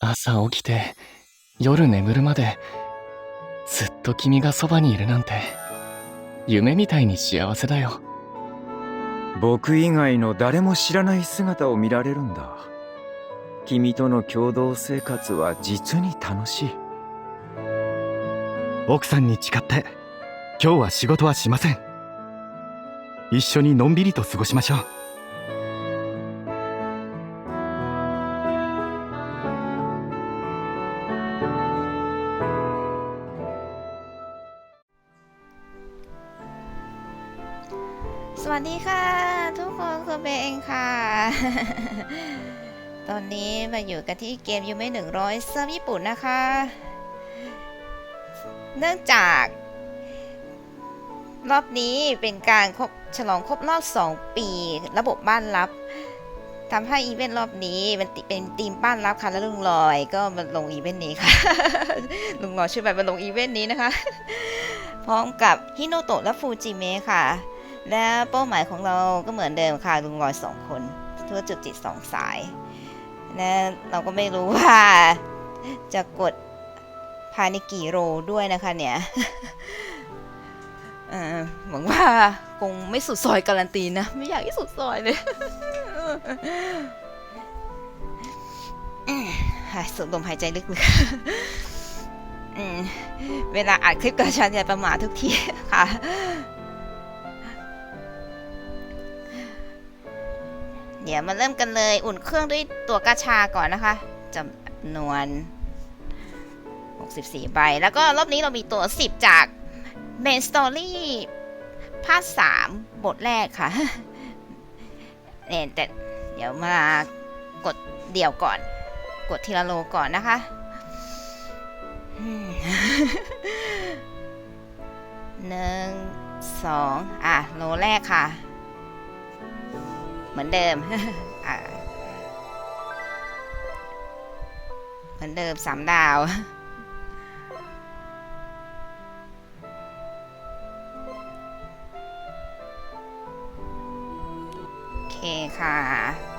朝起きて夜眠るまでずっと君がそばにいるなんて夢みたいに幸せだよ。僕以外の誰も知らない姿を見られるんだ。君との共同生活は実に楽しい。奥さんに誓って今日は仕事はしません。一緒にのんびりと過ごしましょう สวัสดีค่ะ ทุกคนคือเบเองค่ะ ตอนนี้มาอยู่กันที่เกมยูไม่หนึ่งร้อยเซิร์ฟญี่ปุ่นนะคะ เนื่องจาก รอบนี้เป็นการครบฉลองครบรอบ 2 ปี ระบบบ้านลับทำให้อีเวนต์รอบนี้มันเป็นทีมบ้านลับค่ะแล้วลุงลอยก็มาลงอีเวนต์นี้ค่ะ ลุงลอยช่วยแบบมาลงอีเวนต์นี้นะคะ พร้อมกับฮิโนโตะและฟูจิเมะค่ะ และเป้าหมายของเราก็เหมือนเดิมค่ะลุงลอยสองคนทั่วจุดจิตสองสาย และเราก็ไม่รู้ว่าจะกดภายในกี่โรด้วยนะคะเนี่ยเออหวังว่าคงไม่สุดซอยการันตีนะ ไม่อยากให้สุดซอยเลยหายสูดลมหายใจลึกๆเวลาอัดคลิปกับฉันอย่าประมาททุกทีค่ะ เดี๋ยวมาเริ่มกันเลย อุ่นเครื่องด้วยตัวกาชาก่อนนะคะจำนวน 64 ใบ แล้วก็รอบนี้เรามีตัว 10 จาก Main Story ภาค 3 บทแรกค่ะเนี่ยแต่เดี๋ยวมากดเดี่ยวก่อน กดทีละโลก่อนนะคะหนึ่งสองอะ โลแรกค่ะ เหมือนเดิมเหมือนเดิมสามดาว โอเคค่ะ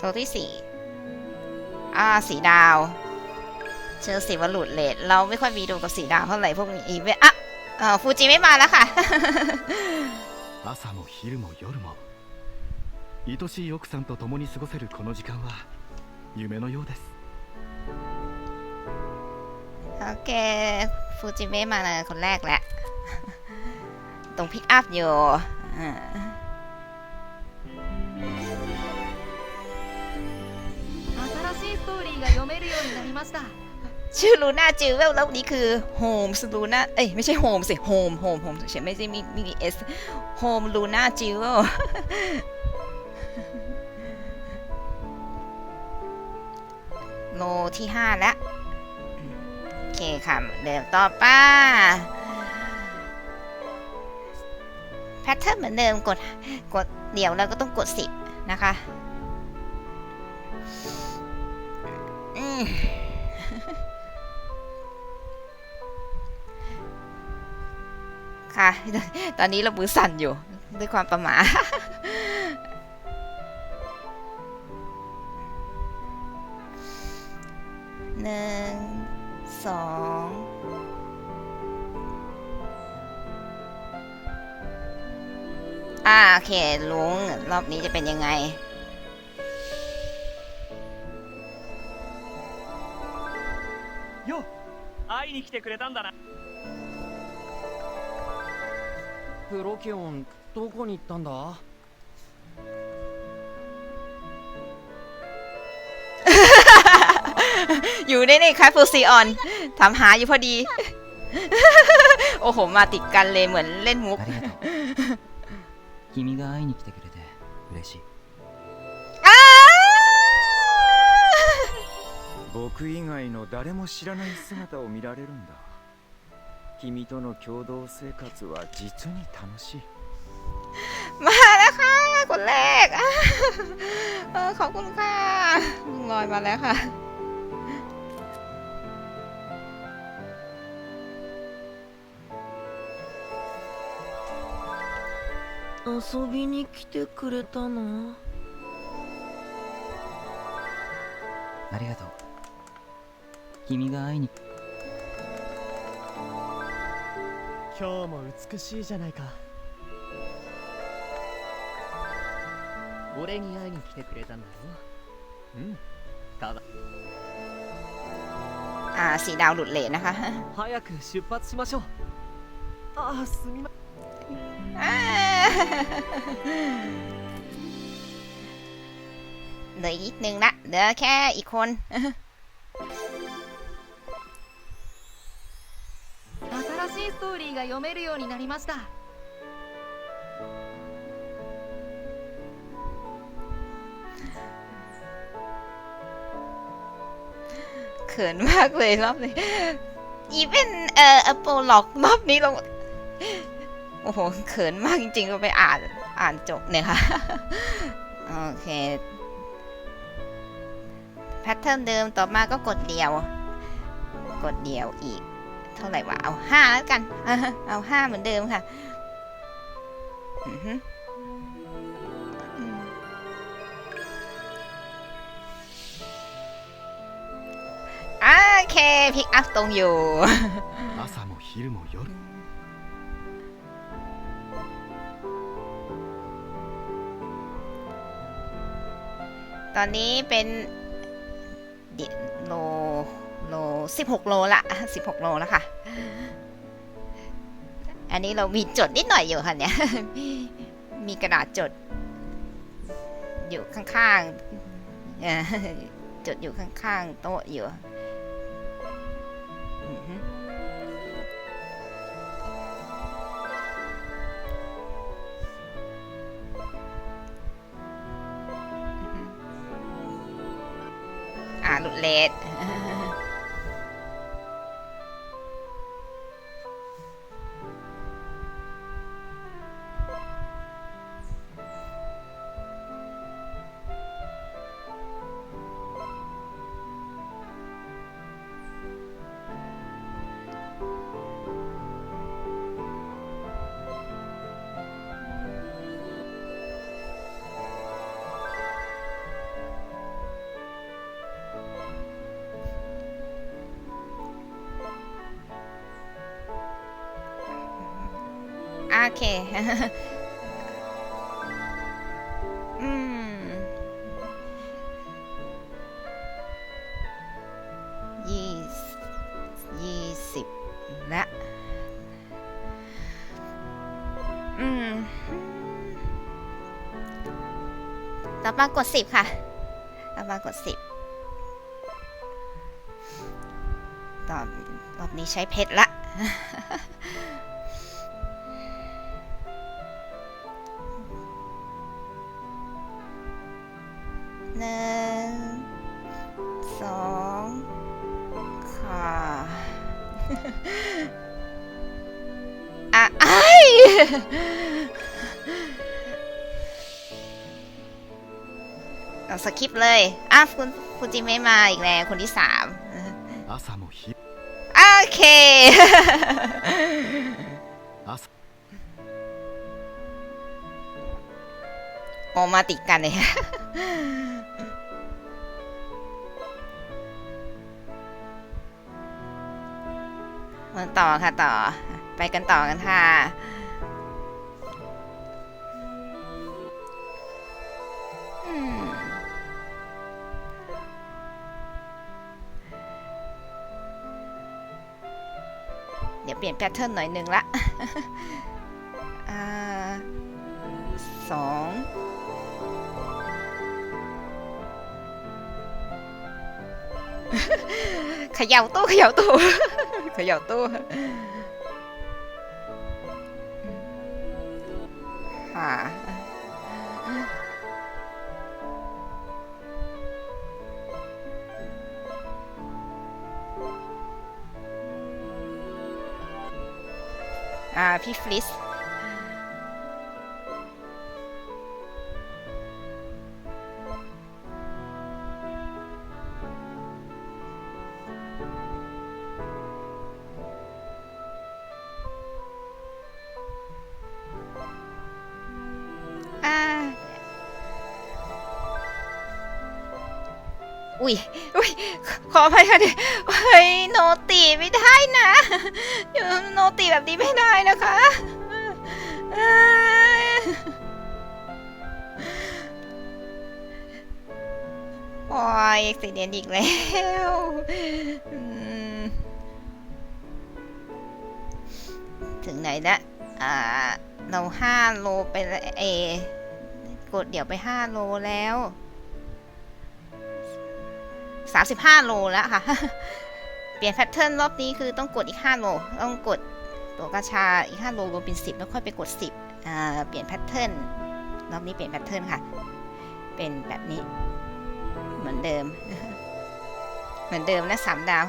ตัวที่สี่อ่า สีดาว เชอสีวลุดเลดเราไม่ค่อยมีดูกับสีดาวเท่าไหร่พวกนี้อีเวนต์อ่ะเออฟูจิไม่มาแล้วค่ะ 朝も昼も夜も愛しい奥さんと共に過ごせるこの時間は夢のようです โอเค ฟูจิเมะมาเลยคนแรกแหละ ตรงพิกอัพอยู่ ชื่อลูน่าจิวเวลแล้วนี้คือโฮมส์ลูน่าเอ้ยไม่ใช่โฮมสิโฮมโฮมโฮมเฉยไม่ใช่มีมีเอสโฮมลูน่าจิวเวลโลที่ห้าแล้วโอเคค่ะเดิมต่อไป้าแพทเทิร์นเหมือนเดิมกดกดเดี๋ยวเราก็ต้องกดสิบนะคะ อืม ค่ะ ตอนนี้เรามือสั่นอยู่ ด้วยความประหมา หนึ่ง สอง อ่า โอเค ลุง รอบนี้จะเป็นยังไง よ会いに来てくれたんだな プロキオンどこに行ったんだ อยู่ในนี่คล้ายโฟซีออนถามหาอยู่พอดี โอ้โห มาติดกันเลยเหมือนเล่นมุก ありがとう君が会いに来てくれて嬉しい อ้า 僕以外の誰も知らない姿を見られるんだ 君との共同生活は実に楽しい มาแล้วค่ะคน คนแรก อ่ะเออขอบคุณค่ะลอยมาแล้วค่ะ 遊びに来てくれたのありがとう君が会いに 今日も美しいじゃないか俺に会いに来てくれたんだろうんかわ อ่า สีดาวหลุดเลนนะคะ 早く出発しましょうああすみま อ่าเหลืออีกหนึ่งละเหลือแค่อีกคน が読めるようになりました。 เขินมากเลยรอบนี้ อีเวนเอ่อโปรล็อกรอบนี้ลง โอ้โห เขินมากจริงๆ ก็ไปอ่าน อ่านจบเนี่ยค่ะ โอเค แพทเทิร์นเดิมต่อมาก็กดเดียว กดเดียวอีก เท่าไหร่วะ เอาห้าแล้วกัน เอาห้าเหมือนเดิมค่ะอือฮึอืมโอเค พิกอัพตรงอยู่ 朝も昼も夜 ตอนนี้เป็นเดีโล โลสิบหกโลละสิบหกโลแล้วค่ะ อันนี้เรามีจดนิดหน่อยอยู่ค่ะเนี่ย มีกระดาษจด อยู่ข้างๆจดอยู่ข้างๆโต๊ะอยู่อือฮึอ่าหลุดเลส เค อืม ยี่ยี่สิบละอืม ต่อมากดสิบค่ะ ต่อมากดสิบตอนรอบนี้ใช้เพชรละ หนึ่งสองค่ะอะไอสคริปเลย อ้าคุณคุณจิไม่มาอีกแล้ว คนที่สามโอเค ออกมาติดกันเลยมาต่อค่ะต่อ ไปกันต่อกันค่ะ เดี๋ยวเปลี่ยนแพทเทิร์นหน่อยหนึ่งละอ่าสอง เขย่าตู้เขย่าตู้เขย่าตู้ค่ะอ่าพี่ฟลิส ออภัยค่ะเดี๋ยวเฮ้ยโนตีไม่ได้นะโนตีแบบนี้ไม่ได้นะคะโอ้ยเอ็กซิเดนอีกแล้วถึงไหนละอ่า เราห้าโลไปแล้วเอ กดเดี๋ยวไปห้าโลแล้ว สามสิบห้าโลแล้วค่ะ เปลี่ยนแพทเทิร์นรอบนี้คือต้องกดอีกห้าโล ต้องกดตัวกระชาอีกห้าโลรวมเป็นสิบแล้วค่อยไปกดสิบอ่าเปลี่ยนแพทเทิร์นรอบนี้เปลี่ยนแพทเทิร์นค่ะ เป็นแบบนี้ เหมือนเดิม เหมือนเดิมนะสามดาว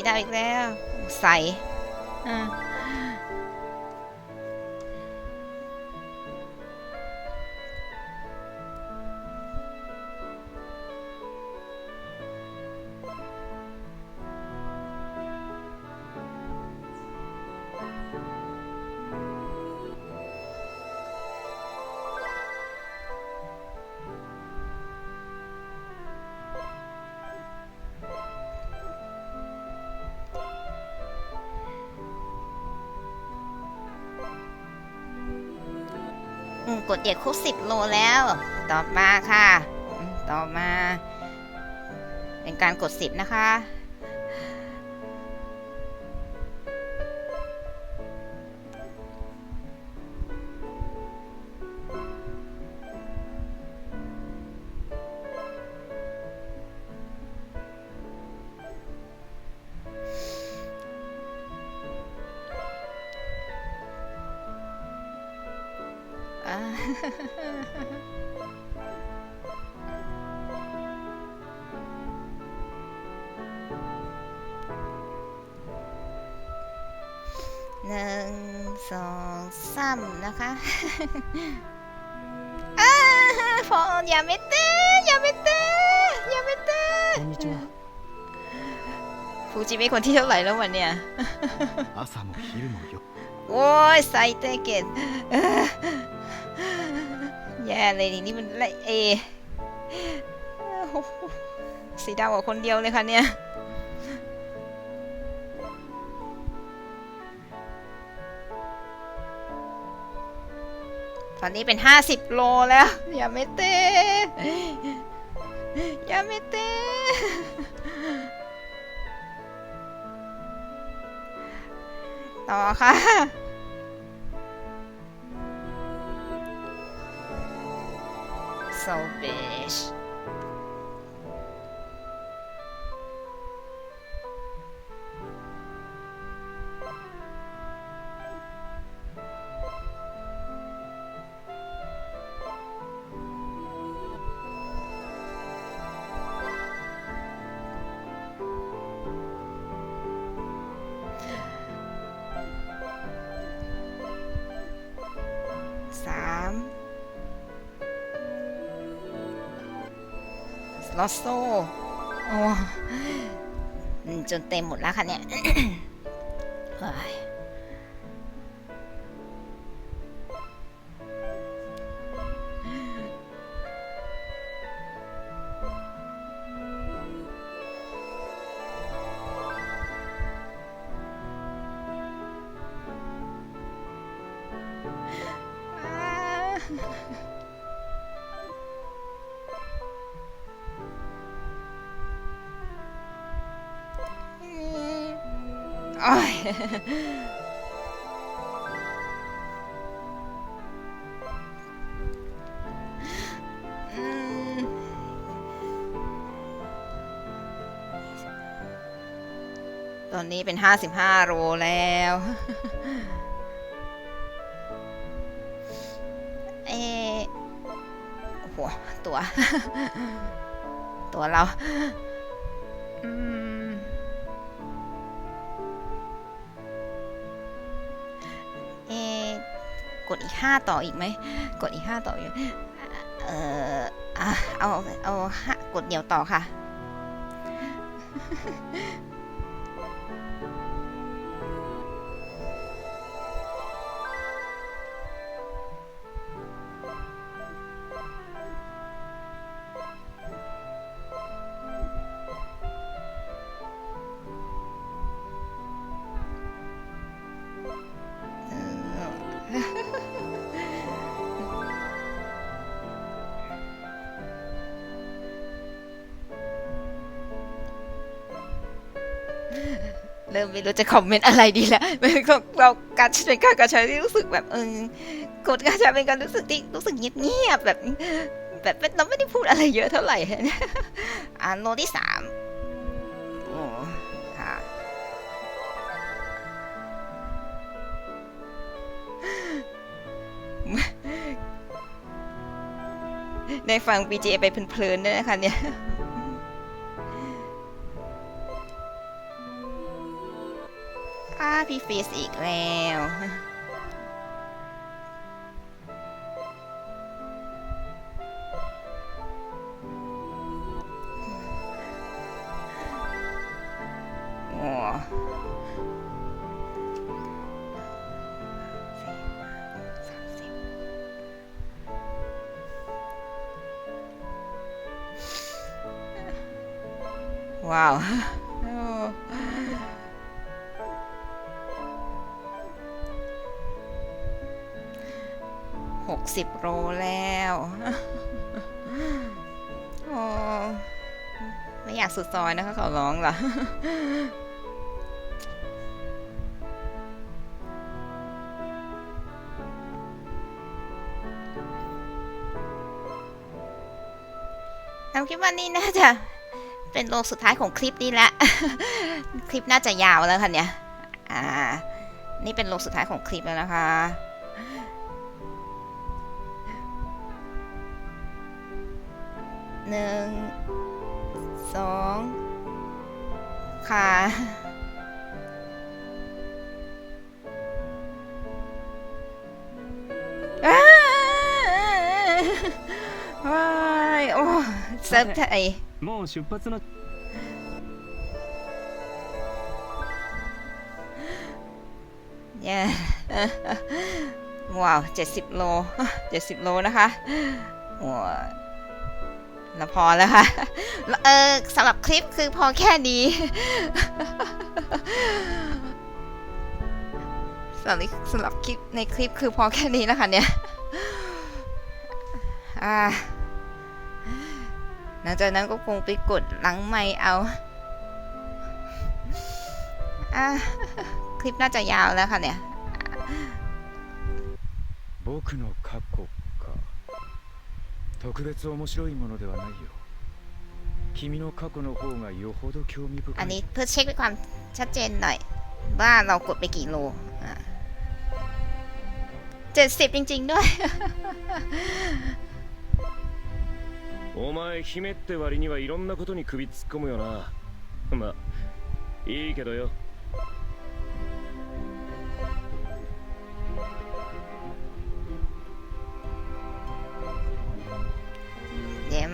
สีดำอีกแล้ว ใสอ่า กดเหยียดครบสิบโลแล้ว ต่อมาค่ะ ต่อมา เป็นการกดสิบนะคะ หนึ่งสองสามนะคะอะฟออย่าไม่เต้อย่าไม่เต้อย่าไม่เต้ฟูจิเป็นคนที่เท่าไหร่แล้ววันเนี้ยโอ้ยไซเตเกต แย่เลยนี่นี่มันไรเอสีดาวกว่าคนเดียวเลยค่ะเนี่ยตอนนี้เป็นห้าสิบโลแล้ว อย่าไม่เต้อย่าไม่เต้ต่อค่ะ souber. ลอสโซโอ้จนเต็มหมดแล้วค่ะเนี่ย ตอนนี้เป็นห้าสิบห้าโลแล้ว เอโอ้โหหัวตัว ตัวเรา อืม กดอีกห้าต่ออีกไหม กดอีกห้าต่ออยู่เอออะเอาเอาห้ากดเดี่ยวต่อค่ะ เริ่มไม่รู้จะคอมเมนต์อะไรดีแล้วเราการเป็นการกระชายที่รู้สึกแบบเออกดกระชายเป็นการรู้สึกที่รู้สึกเงียบๆแบบแบบเราไม่ได้พูดอะไรเยอะเท่าไหร่อ่าโลที่สามโอ้ค่ะได้ฟัง BGA ไปเพลินๆด้วยนะคะเนี่ยาพี่ฟิสอีกแล้ว หกสิบโลแล้ว โอ้ไม่อยากสุดซอยนะคะขอร้องล่ะน้ำคิดว่านี่น่าจะเป็นโลกสุดท้ายของคลิปนี้แหละ คลิปน่าจะยาวแล้วค่ะเนี่ย อ่า นี่เป็นโลกสุดท้ายของคลิปแล้วนะคะ หนึ่งสองขาว้ายโอ้เซิร์ฟไทยเย้ว้าวเจ็ดสิบโลเจ็ดสิบโลนะคะว้า แล้วพอแล้วค่ะ เออสำหรับคลิปคือพอแค่นี้ สำหรับสำหรับคลิปในคลิปคือพอแค่นี้แล้วค่ะเนี่ย อ่าหลังจากนั้นก็คงไปกดหลังไม่เอาอ่า คลิปน่าจะยาวแล้วค่ะเนี่ย 僕の過去か 特別面白いものではないよ君の過去の方がよほど興味深い อันนี้เพื่อเช็คความชัดเจนหน่อย ว่าเรากดไปกี่โลเจ็ดสิบจริง ๆ ด้วย お前姫って割にはいろんなことに首突っ込むよなまあいいけどよ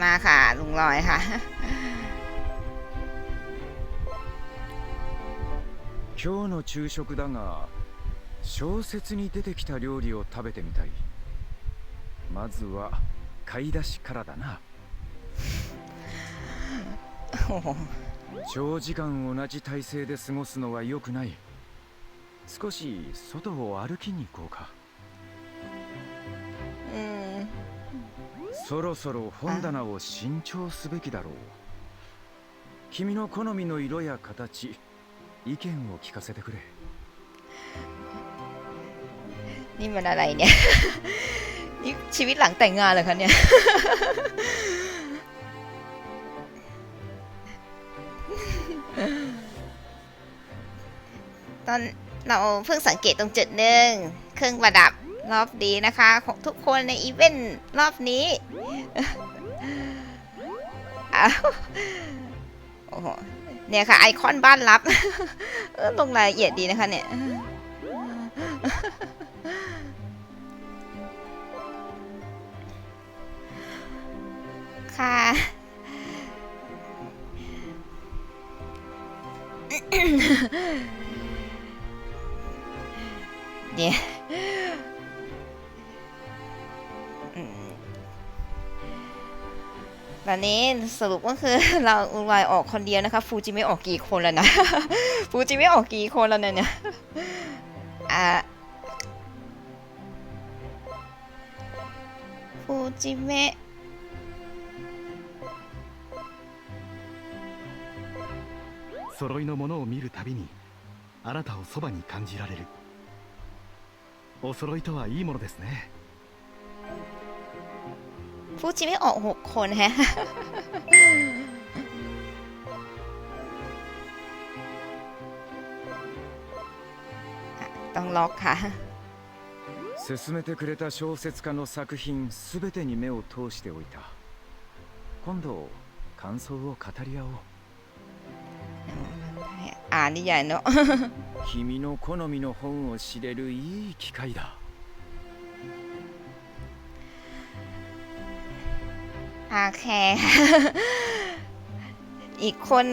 มาค่ะ ลุงลอยค่ะ 今日の昼食だが小説に出てきた料理を食べてみたいまずは買い出しからだな โอ้โห 長時間同じ体勢で過ごすのは良くない少し外を歩きに行こうか そろそろ本棚を新調すべきだろう君の好みの色や形意見を聞かせてくれ นี่มันอะไรเนี่ย นี่ชีวิตหลังแต่งงานเหรอคะเนี่ย ตอนเราเพิ่งสังเกตตรงจุดหนึ่งเครื่องประดับ รอบนี้นะคะ ของทุกคนในอีเวนต์รอบนี้โอ้โหเนี่ยค่ะ ไอคอนบ้านลับเออลงรายละเอียดดีนะคะเนี่ยค่ะเนี่ย ตอนนี้สรุปก็คือ เราอุรายออกคนเดียวนะคะ ฟูจิไม่ออกกี่คนแล้วนะ ฟูจิไม่ออกกี่คนแล้วเนี่ยเนี่ยอ่าฟูจิเมะ 揃いのものを見るたびにあなたをそばに感じられるお揃いとはいいものですね ฟูจิไม่ออกหกคนแฮะ ต้องล็อกค่ะ 進めてくれた小説家の作品すべてに目を通しておいた今度感想を語り合おう อ่านนิยายเนาะ 君の好みの本を知れるいい機会だ โอเคอีกคน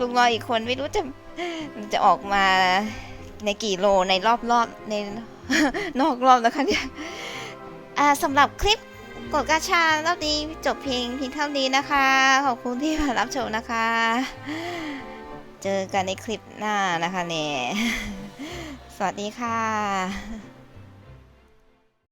ลุงรอยอีกคนไม่รู้จะจะออกมาในกี่โลในรอบรอบในนอกรอบนะคะเนี่ยสำหรับคลิปกดกระชารอบนี้จบเพียงเพียงเท่านี้นะคะ ขอบคุณที่มารับชมนะคะ เจอกันในคลิปหน้านะคะเนี่ยสวัสดีค่ะ